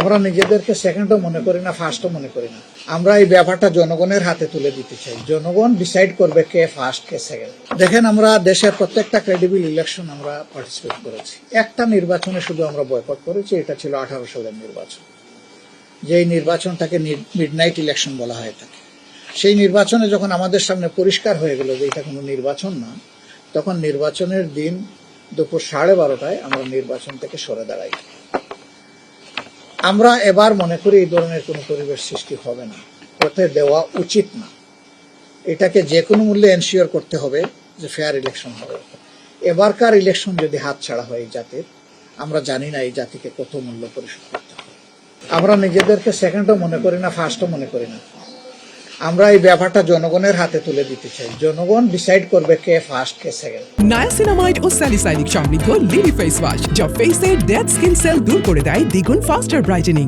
আমরা নিজেদেরকে সেকেন্ডও মনে করি না ফার্স্টও মনে করি না। আমরা এই ব্যাপারটা জনগণের হাতে তুলে দিতে চাই। জনগণ ডিসাইড করবে কে ফার্স্ট কে সেকেন্ড দেখেন, আমরা দেশের প্রত্যেকটা ক্রেডিবল ইলেকশন আমরা পার্টিসিপেট করেছি। একটা নির্বাচনে শুধু আমরা বয়কট করেছি, এটা ছিল আঠারো সালের নির্বাচন। যেই নির্বাচনটাকে মিডনাইট ইলেকশন বলা হয় থাকে। সেই নির্বাচনে যখন আমাদের সামনে পরিষ্কার হয়ে গেল যে এটা কোনো নির্বাচন না, তখন নির্বাচনের দিন দুপুর সাড়ে বারোটায় আমরা নির্বাচন থেকে সরে দাঁড়াই। আমরা এবার মনে করি এই ধরনের কোনো পরিবেশ সৃষ্টি হবে না। হতে দেওয়া উচিত না। এটাকে যে কোনো মূল্যে এনশিওর করতে হবে যে ফেয়ার ইলেকশন হবে। এবারকার ইলেকশন যদি হাত ছাড়া হয় এই জাতির, আমরা জানি না এই জাতিকে কত মূল্য পরিশোধ করতে হবে। আমরা নিজেদেরকে সেকেন্ডও মনে করি না ফার্স্টও মনে করি না। আমরা এই ব্যাপারটা জনগণের হাতে তুলে দিতে চাই। জনগণ ডিসাইড করবে কে ফার্স্ট কে সেকেন্ড নায়াসিনামাইড ও স্যালিসাইনিক সমৃদ্ধ লিলি ফেস ওয়াশ যা ফেসের ডেড স্কিন সেল দূর করে দেয় দ্বিগুণ ফাস্টার ব্রাইটেনিং